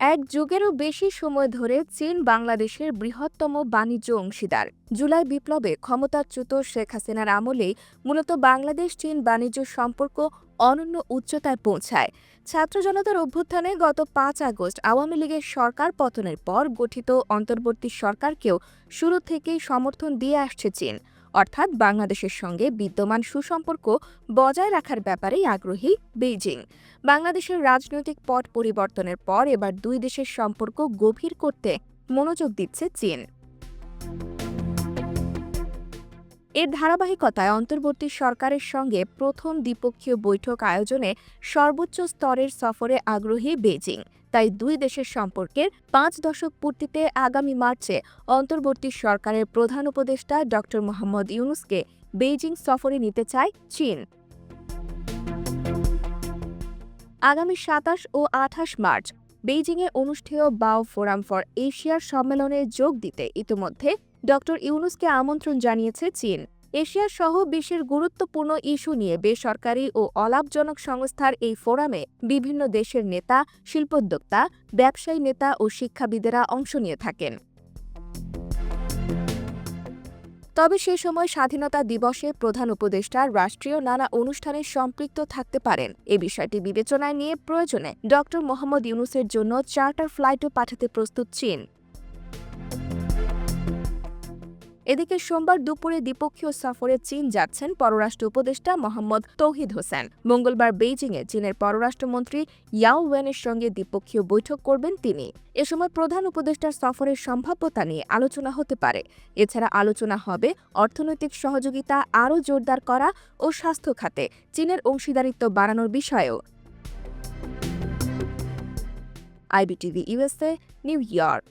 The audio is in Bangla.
এক যুগেরও বেশি সময় ধরে চীন বাংলাদেশের বৃহত্তম বাণিজ্য অংশীদার। জুলাই বিপ্লবে ক্ষমতাচ্যুত শেখ হাসিনার আমলে মূলত বাংলাদেশ চীন বাণিজ্য সম্পর্ক অনন্য উচ্চতায় পৌঁছায়। ছাত্র জনতার অভ্যুত্থানে গত পাঁচ আগস্ট আওয়ামী লীগের সরকার পতনের পর গঠিত অন্তর্বর্তী সরকারকেও শুরু থেকেই সমর্থন দিয়ে আসছে চীন। অর্থাৎ বাংলাদেশের সঙ্গে বিদ্যমান সুসম্পর্ক বজায় রাখার ব্যাপারেই আগ্রহী বেইজিং। বাংলাদেশের রাজনৈতিক পট পরিবর্তনের পর এবার দুই দেশের সম্পর্ক গভীর করতে মনোযোগ দিচ্ছে চীন। এর ধারাবাহিকতায় অন্তর্বর্তী সরকারের সঙ্গে প্রথম দ্বিপক্ষীয় বৈঠক আয়োজনে সর্বোচ্চ স্তরের সফরে আগ্রহী বেজিং। তাই দুই দেশের সম্পর্কের পাঁচ দশক পূর্তিতে আগামী মার্চে অন্তর্বর্তী সরকারের প্রধান উপদেষ্টা ড. মোহাম্মদ ইউনুসকে বেইজিং সফরে নিতে চায় চীন। আগামী সাতাশ ও আঠাশ মার্চ বেইজিংয়ে অনুষ্ঠেয় বাও ফোরাম ফর এশিয়ার সম্মেলনে যোগ দিতে ইতিমধ্যে ড ইউনুসকে আমন্ত্রণ জানিয়েছে চীন। এশিয়া সহ বিশ্বের গুরুত্বপূর্ণ ইস্যু নিয়ে বেসরকারি ও অলাভজনক সংস্থার এই ফোরামে বিভিন্ন দেশের নেতা, শিল্পোদ্যোক্তা, ব্যবসায়ী নেতা ও শিক্ষাবিদেরা অংশ নিয়ে থাকেন। তবে সে সময় স্বাধীনতা দিবসে প্রধান উপদেষ্টা রাষ্ট্রীয় নানা অনুষ্ঠানে সম্পৃক্ত থাকতে পারেন। এ বিষয়টি বিবেচনায় নিয়ে প্রয়োজনে ড মোহাম্মদ ইউনুসের জন্য চার্টার ফ্লাইটও পাঠাতে প্রস্তুত চীন। এদিকে সোমবার দুপুরে দ্বিপক্ষীয় সফরে চীন যাচ্ছেন পররাষ্ট্র উপদেষ্টা মোহাম্মদ তৌহিদ হোসেন। মঙ্গলবার বেইজিংয়ে চীনের পররাষ্ট্রমন্ত্রী ইয়াও ওয়েনের সঙ্গে দ্বিপক্ষীয় বৈঠক করবেন তিনি। এ সময় প্রধান উপদেষ্টার সফরের সম্ভাব্যতা নিয়ে আলোচনা হতে পারে। এছাড়া আলোচনা হবে অর্থনৈতিক সহযোগিতা আরও জোরদার করা ও স্বাস্থ্য খাতে, চীনের অংশীদারিত্ব বাড়ানোর বিষয়েও। IBTV USA New York.